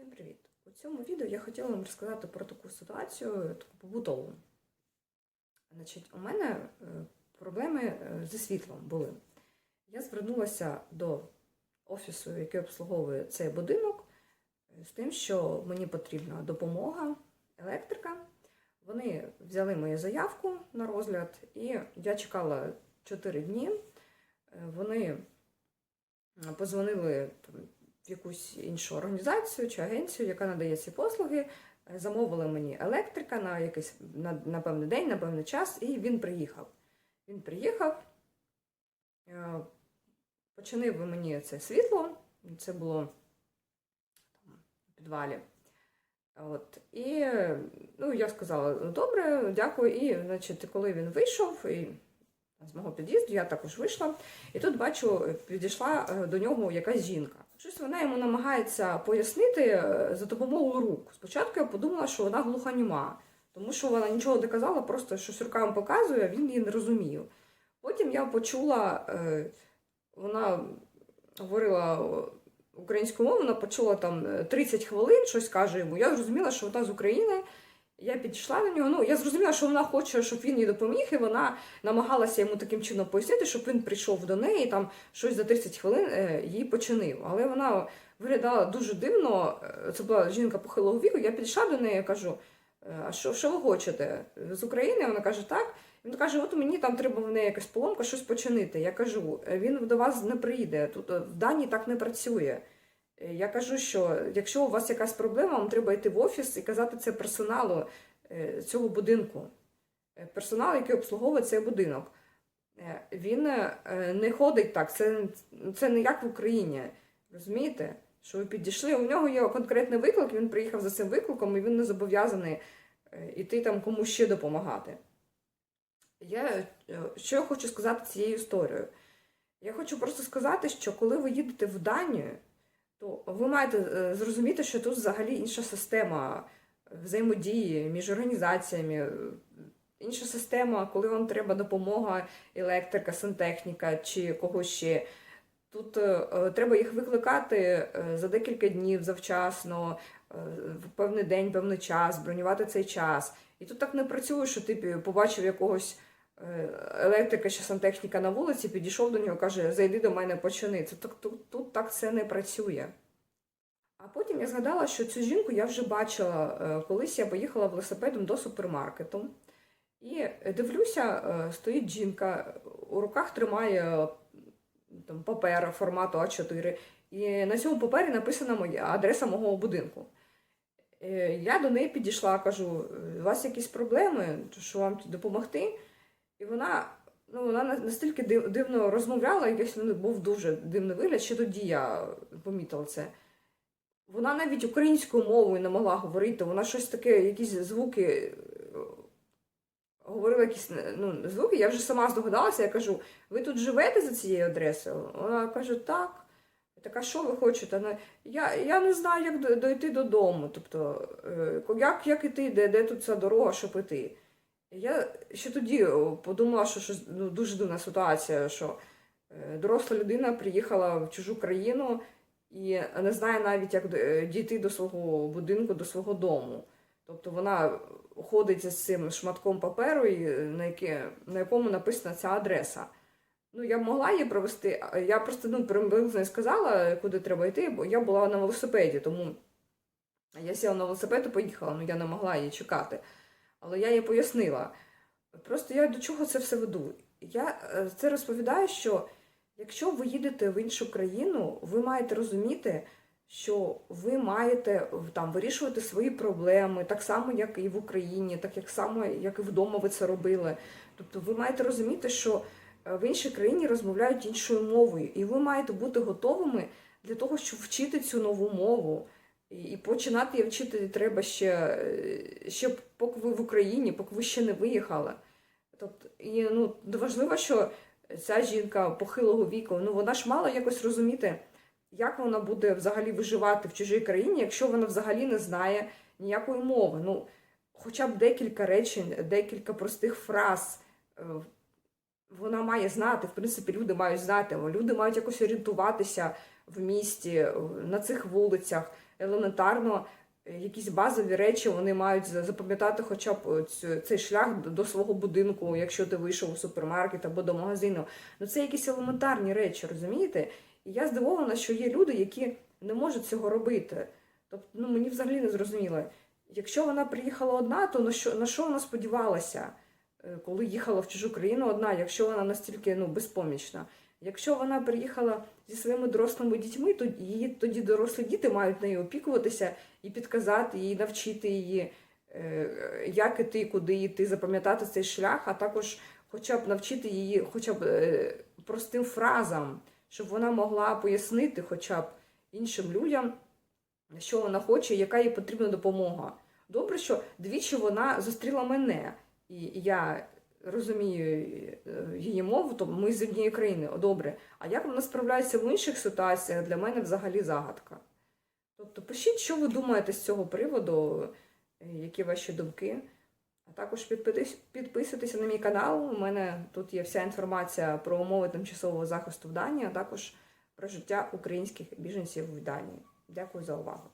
Всім привіт! У цьому відео я хотіла вам розказати про таку ситуацію, таку побутову. Значить, у мене е, проблеми е, зі світлом були. Я звернулася до офісу, який обслуговує цей будинок, е, з тим, що мені потрібна допомога електрика. Вони взяли мою заявку на розгляд, і я чекала 4 дні. Вони позвонили якусь іншу організацію чи агенцію, яка надає ці послуги. Е, Замовили мені електрика на якийсь на, на певний день, на певний час, і він приїхав. Він приїхав, е, починив мені це світло, це було там, в підвалі. От, і ну, я сказала, «Ну, добре, дякую. І значить, коли він вийшов, і з мого під'їзду, я також вийшла, і тут бачу, підійшла е, до нього якась жінка. Щось вона йому намагається пояснити е, за допомогою рук. Спочатку я подумала, що вона глуханіма, тому що вона нічого не казала, просто щось руками показує, а він її не розумів. Потім я почула, е, вона говорила українською мовою, вона почула там е, 30 хвилин, щось каже йому. Я зрозуміла, що вона з України. Я підійшла до нього. Ну, я зрозуміла, що вона хоче, щоб він їй допоміг, і вона намагалася йому таким чином пояснити, щоб він прийшов до неї, там щось за 30 хвилин е, їй починив. Але вона виглядала дуже дивно. Е, Це була жінка похилого віку. Я підійшла до неї кажу: «Е, а що, що ви хочете? З України? Вона каже, так. Він каже, от мені там треба в неї якась поломка, щось починити. Я кажу, «Е, він до вас не прийде. Тут в Данії так не працює. Е, Я кажу, що якщо у вас якась проблема, вам треба йти в офіс і казати це персоналу е, цього будинку. Е, Персонал, який обслуговує цей будинок. Він не ходить так, це, це не як в Україні. Розумієте? Що ви підійшли? У нього є конкретний виклик, він приїхав за цим викликом, і він не зобов'язаний іти там комусь ще допомагати. Я, що я хочу сказати цією історією? Я хочу просто сказати, що коли ви їдете в Данію, то ви маєте е, зрозуміти, що тут взагалі інша система взаємодії між організаціями, е, інша система, коли вам треба допомога електрика, сантехніка чи когось ще. Тут е, треба їх викликати за декілька днів завчасно, в певний день, певний час, бронювати цей час. І тут так не працює, що ти побачив якогось електрика чи сантехніка на вулиці, підійшов до нього, каже, зайди до мене, почини. Це так, тут, тут так це не працює. А потім я згадала, що цю жінку я вже бачила, е, колись я поїхала велосипедом до супермаркету. І дивлюся, е, стоїть жінка, у руках тримає е, там, папер формату А4, і на цьому папері написана моя адреса мого будинку. Е, Я до неї підійшла, кажу, у вас якісь проблеми, що вам допомогти? І вона, ну, вона настільки дивно розмовляла, якийсь ну, був дуже дивний вигляд, ще тоді я помітила це. Вона навіть українською мовою не могла говорити, вона щось таке, якісь звуки е, говорила якісь ну, звуки, я вже сама здогадалася, я кажу, ви тут живете за цією адресою? Вона каже, так. Я така, що ви хочете? Вона, я, я не знаю, як до- дойти додому. Тобто, е, як, як іти, де, де тут ця дорога, щоб іти. Я ще тоді подумала, що щось ну, дуже дивна ситуація, що е, доросла людина приїхала в чужу країну і не знає навіть, як е, дійти до свого будинку, до свого дому. Тобто вона ходить з цим шматком паперу, е, на, яке, на якому написана ця адреса. Ну, я могла її провести, я просто ну, приблизно сказала, куди треба йти, бо я була на велосипеді, тому я сіла на велосипед і поїхала, ну я не могла її чекати. Але я їй пояснила. Просто я до чого це все веду? Я е, це розповідаю, що якщо ви їдете в іншу країну, ви маєте розуміти, що ви маєте там вирішувати свої проблеми, так само, як і в Україні, так як само, як і вдома ви це робили. Тобто ви маєте розуміти, що е, в іншій країні розмовляють іншою мовою, і ви маєте бути готовими для того, щоб вчити цю нову мову. І починати її вчити треба ще, ще поки ви в Україні, поки ви ще не виїхали. Тобто, і ну, важливо, що ця жінка похилого віку, ну вона ж мала якось розуміти, як вона буде взагалі виживати в чужій країні, якщо вона взагалі не знає ніякої мови. Ну, хоча б декілька речень, декілька простих фраз. е, Вона має знати, в принципі, люди мають знати, люди мають якось орієнтуватися в місті, на цих вулицях. елементарно е, якісь базові речі вони мають запам'ятати хоча б цю- цей шлях до- свого будинку, якщо ти вийшов у супермаркет або до магазину. Ну це якісь елементарні речі, розумієте? І я здивована, що є люди, які не можуть цього робити. Тобто, ну мені взагалі не зрозуміло. Якщо вона приїхала одна, то на що, на що вона сподівалася, е, коли їхала в чужу країну одна, якщо вона настільки ну, безпомічна? Якщо вона приїхала зі своїми дорослими дітьми, то її тоді дорослі діти мають нею опікуватися і підказати їй, навчити її, е, як іти, куди йти, запам'ятати цей шлях, а також хоча б навчити її хоча б е, простим фразам, щоб вона могла пояснити хоча б іншим людям, що вона хоче, яка їй потрібна допомога. Добре, що двічі вона зустріла мене, і я розумію е, її мову, то ми з однієї країни. О, добре. А як вона справляється в інших ситуаціях, для мене взагалі загадка. Тобто пишіть, що ви думаєте з цього приводу, е, які ваші думки. А також підписуйтеся на мій канал. У мене тут є вся інформація про умови тимчасового захисту в Данії, а також про життя українських біженців в Данії. Дякую за увагу.